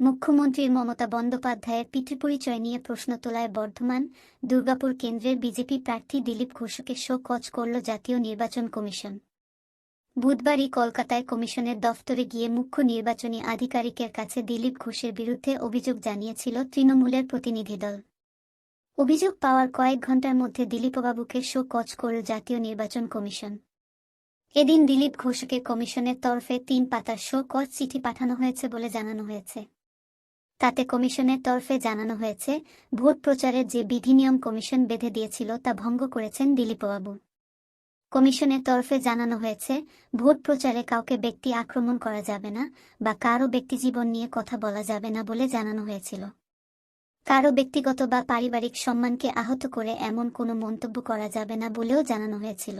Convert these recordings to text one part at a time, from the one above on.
মুখ্যমন্ত্রীর মমতা বন্দ্যোপাধ্যায়ের পিঠে পরিচয় নিয়ে প্রশ্ন তোলায় বর্ধমান দুর্গাপুর কেন্দ্রের বিজেপি প্রার্থী দিলীপ ঘোষকে শো কচ করল জাতীয় নির্বাচন কমিশন। বুধবারই কলকাতায় কমিশনের দফতরে গিয়ে মুখ্য নির্বাচনী আধিকারিকের কাছে দিলীপ ঘোষের বিরুদ্ধে অভিযোগ জানিয়েছিল তৃণমূলের প্রতিনিধি দল। অভিযোগ পাওয়ার কয়েক ঘণ্টার মধ্যে দিলীপবাবুকে শো কচ করল জাতীয় নির্বাচন কমিশন। এদিন দিলীপ ঘোষকে কমিশনের তরফে তিন পাতার শো কচ চিঠি পাঠানো হয়েছে বলে জানানো হয়েছে। তাতে কমিশনের তরফে জানানো হয়েছে, ভোট প্রচারের যে বিধিনিয়ম কমিশন বেঁধে দিয়েছিল তা ভঙ্গ করেছেন দিলীপবাবু। কমিশনের তরফে জানানো হয়েছে, ভোট প্রচারে কাউকে ব্যক্তি আক্রমণ করা যাবে না বা কারও ব্যক্তিজীবন নিয়ে কথা বলা যাবে না বলে জানানো হয়েছিল। কারও ব্যক্তিগত বা পারিবারিক সম্মানকে আহত করে এমন কোনো মন্তব্য করা যাবে না বলেও জানানো হয়েছিল।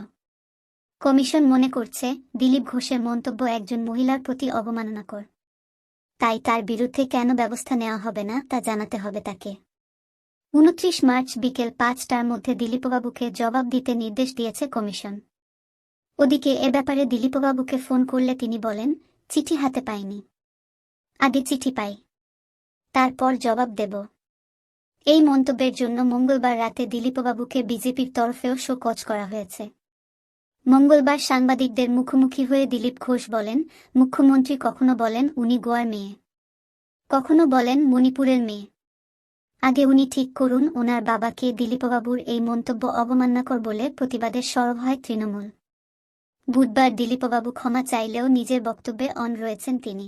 কমিশন মনে করছে, দিলীপ ঘোষের মন্তব্য একজন মহিলার প্রতি অবমাননাকর। তাই তার বিরুদ্ধে কেন ব্যবস্থা নেওয়া হবে না, তা জানাতে হবে তাকে। উনত্রিশ মার্চ বিকেল পাঁচটার মধ্যে দিলীপবাবুকে জবাব দিতে নির্দেশ দিয়েছে কমিশন। ওদিকে এ ব্যাপারে দিলীপবাবুকে ফোন করলে তিনি বলেন, চিঠি হাতে পাইনি। আগে চিঠি পাই। তারপর জবাব দেব। এই মন্তব্যের জন্য মঙ্গলবার রাতে দিলীপবাবুকে বিজেপির তরফেও শোকজ করা হয়েছে। মঙ্গলবার সাংবাদিকদের মুখোমুখি হয়ে দিলীপ ঘোষ বলেন, মুখ্যমন্ত্রী কখনো বলেন উনি গোয়ার মেয়ে। কখনো বলেন মণিপুরের মেয়ে। আগে উনি ঠিক করুন, ওনার বাবাকে দিলীপবাবুর এই মন্তব্য অবমাননাকর বলে প্রতিবাদের সরব হয় তৃণমূল। বুধবার দিলীপবাবু ক্ষমা চাইলেও নিজের বক্তব্যে অন রয়েছেন তিনি।